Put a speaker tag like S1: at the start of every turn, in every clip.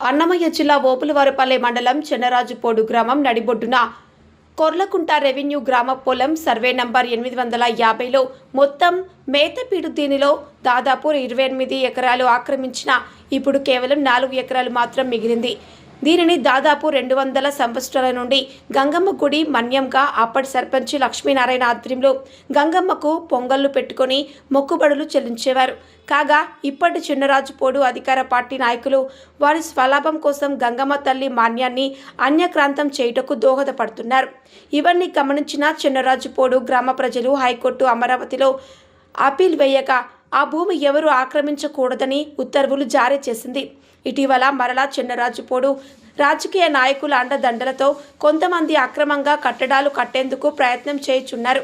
S1: అన్నమయ్య జిల్లా ఓపులవారిపల్లె మండలం చెన్నరాజుపోడు గ్రామం నడిబొడ్డున కొర్లకుంట రెవెన్యూ గ్రామ పొలం సర్వే నంబర్ ఎనిమిది వందల యాభైలో మొత్తం మేతపీడు దీనిలో దాదాపు ఇరవై ఎనిమిది ఎకరాలు ఆక్రమించిన. ఇప్పుడు కేవలం నాలుగు ఎకరాలు మాత్రం మిగిలింది. దీనిని దాదాపు రెండు వందల సంవత్సరాల నుండి గంగమ్మ గుడి మన్యంగా అప్పటి సర్పంచ్ లక్ష్మీనారాయణ ఆధ్వర్యంలో గంగమ్మకు పొంగళ్ళు పెట్టుకొని మొక్కుబడులు చెల్లించేవారు. కాగా ఇప్పటి చిన్నరాజుపోడు అధికార పార్టీ నాయకులు వారి స్వలాభం కోసం గంగమ్మ తల్లి మాన్యాన్ని అన్యక్రాంతం చేయుటకు దోహదపడుతున్నారు. ఇవన్నీ గమనించిన చిన్నరాజుపోడు గ్రామ ప్రజలు హైకోర్టు అమరావతిలో అప్పీల్ వేయగా ఆ భూమి ఎవరు ఆక్రమించకూడదని ఉత్తర్వులు జారీ చేసింది. ఇటీవల మరలా చిన్నరాజుపోడు రాజకీయ నాయకుల అండదండలతో కొంతమంది అక్రమంగా కట్టడాలు కట్టేందుకు ప్రయత్నం చేయుచున్నారు.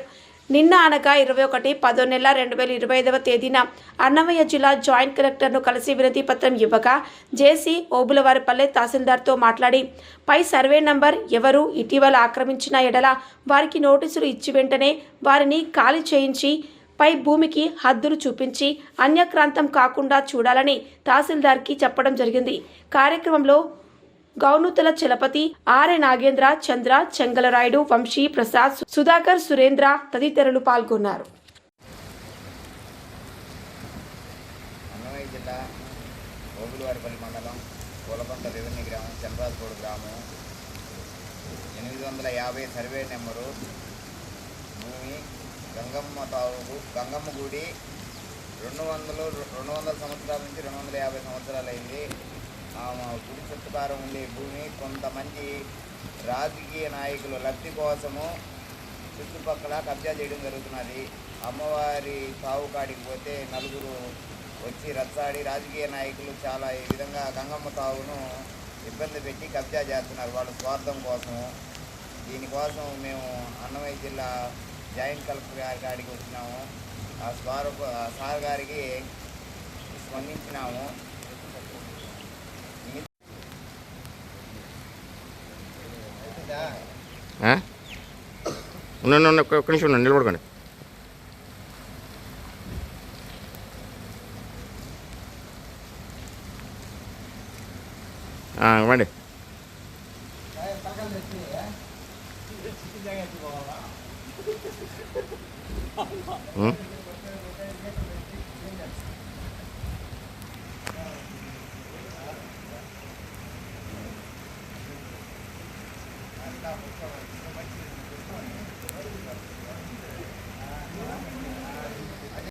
S1: నిన్న అనగా ఇరవై ఒకటి పదో నెల రెండు వేల ఇరవై ఐదవ తేదీన అన్నమయ్య జిల్లా జాయింట్ కలెక్టర్ను కలిసి వినతి పత్రం ఇవ్వగా జేసీ ఓబులవారిపల్లె తహసీల్దార్తో మాట్లాడి పై సర్వే నంబర్ ఎవరు ఇటీవల ఆక్రమించిన ఎడల వారికి నోటీసులు ఇచ్చి వెంటనే వారిని ఖాళీ చేయించి పై భూమికి హద్దులు చూపించి అన్యక్రాంతం కాకుండా చూడాలని తహసీల్దార్కి చెప్పడం జరిగింది. కార్యక్రమంలో గౌనుతల చలపతి ఆర్ఎ నాగేంద్ర చంద్ర చెంగలరాయుడు వంశీ ప్రసాద్ సుధాకర్ సురేంద్ర తదితరులు పాల్గొన్నారు.
S2: జిల్లా ఓబులవారిపల్లి మండలం పూలకొండ రెవెన్యూ గ్రామం చంద్రాజపూడి గ్రామం. ఎనిమిది వందల యాభై సర్వే నెంబరు భూమి గంగమ్మ తావు గంగమ్మ గుడి. రెండు వందలు రెండు వందల సంవత్సరాల నుంచి రెండు వందల యాభై సంవత్సరాలు అయింది గుడి చుట్టుకారం ఉండే భూమి కొంతమంది రాజకీయ నాయకులు లబ్ధి కోసము చుట్టుపక్కల కబ్జా చేయడం జరుగుతున్నది. అమ్మవారి తావు కాడికి పోతే నలుగురు వచ్చి రచ్చాడి రాజకీయ నాయకులు చాలా ఈ విధంగా గంగమ్మ తావును ఇబ్బంది పెట్టి కబ్జా చేస్తున్నారు. వాళ్ళ స్వార్థం కోసం దీనికోసం మేము అన్నమయ్య జిల్లా జాయింట్ కలెక్టర్ గారి కాడికి వచ్చినాము. ఆ స్వార ఆ సార్ గారికి స్పందించినాము.
S3: ఆ? ఉండండి ఒక్క నిమిషం ఉండండి నిలబడుకోండి. ఆ, 응? 응.